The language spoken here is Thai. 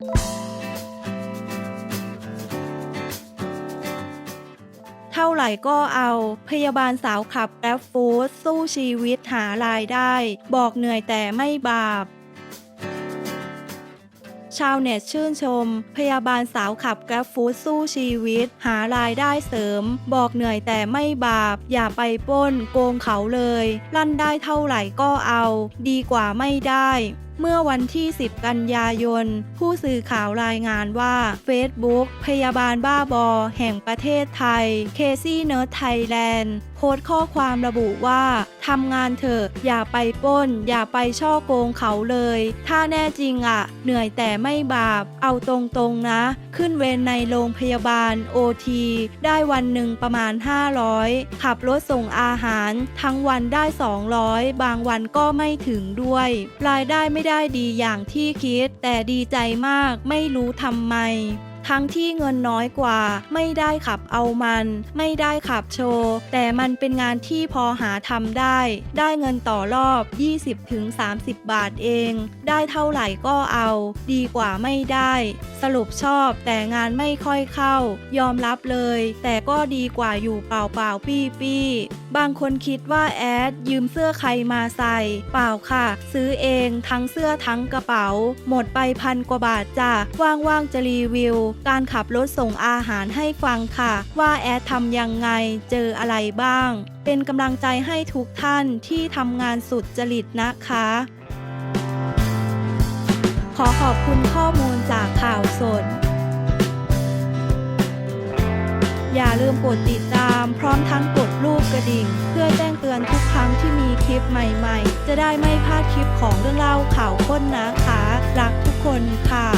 เท่าไหร่ก็เอาพยาบาลสาวขับแกร็บฟู้ดสู้ชีวิตหารายได้ บอกเหนื่อยแต่ไม่บาป ชาวเน็ตชื่นชม พยาบาลสาวขับแกร็บฟู้ดสู้ชีวิต หารายได้เสริม บอกเหนื่อยแต่ไม่บาป อย่าไปป้น โกงเขาเลย ลั่นได้เท่าไหร่ก็เอา ดีกว่าไม่ได้ เมื่อวันที่ 10 กันยายน ผู้สื่อข่าวรายงานว่า Facebook พยาบาลบ้าบอ แห่งประเทศไทย เคซี่เนิร์ดไทยแลนด์โพสต์ข้อความระบุว่าทำงานเถอะอย่าไปป้น อย่าไปช่อโกงเขาเลย ถ้าแน่จริงอะ่ะ เหนื่อยแต่ไม่บาป เอาตรงๆนะ ขึ้นเวรในโรงพยาบาล OT ได้วันหนึ่งประมาณ 500 ขับรถส่งอาหาร ทั้งวันได้ 200 บางวันก็ไม่ถึงด้วย รายได้ไม่ได้ได้ดีอย่างที่คิด แต่ดีใจมากไม่รู้ทำไม ทั้งที่เงินน้อยกว่า ไม่ได้ขับเอามัน ไม่ได้ขับโชว์ แต่มันเป็นงานที่พอหาทำได้ ได้เงินต่อรอบ 20-30 บาทเอง ได้เท่าไหร่ก็เอา ดีกว่าไม่ได้ สรุปชอบแต่งานไม่ค่อยเข้า ยอมรับเลย แต่ก็ดีกว่าอยู่เปล่าเปล่าๆปี้ปี้บางคนคิดว่าแอด ยืมเสื้อใครมาใส่ เปล่าค่ะ ซื้อเองทั้งเสื้อทั้งกระเป๋า หมดไปพันกว่าบาทจ้ะว่างๆจะรีวิวการขับรถส่งอาหารให้ฟังค่ะ ว่าแอดทำยังไงเจออะไรบ้าง เป็นกำลังใจให้ทุกท่านที่ทำงานสุดจริตนะคะ ขอขอบคุณข้อมูลจากข่าวสด อย่าลืมกดติดตามพร้อมทั้งกดรูปกระดิ่ง เพื่อแจ้งเตือนทุกครั้งที่มีคลิปใหม่ๆ จะได้ไม่พลาดคลิปของเรื่องเล่าข่าวค้นนะคะ รักทุกคนค่ะ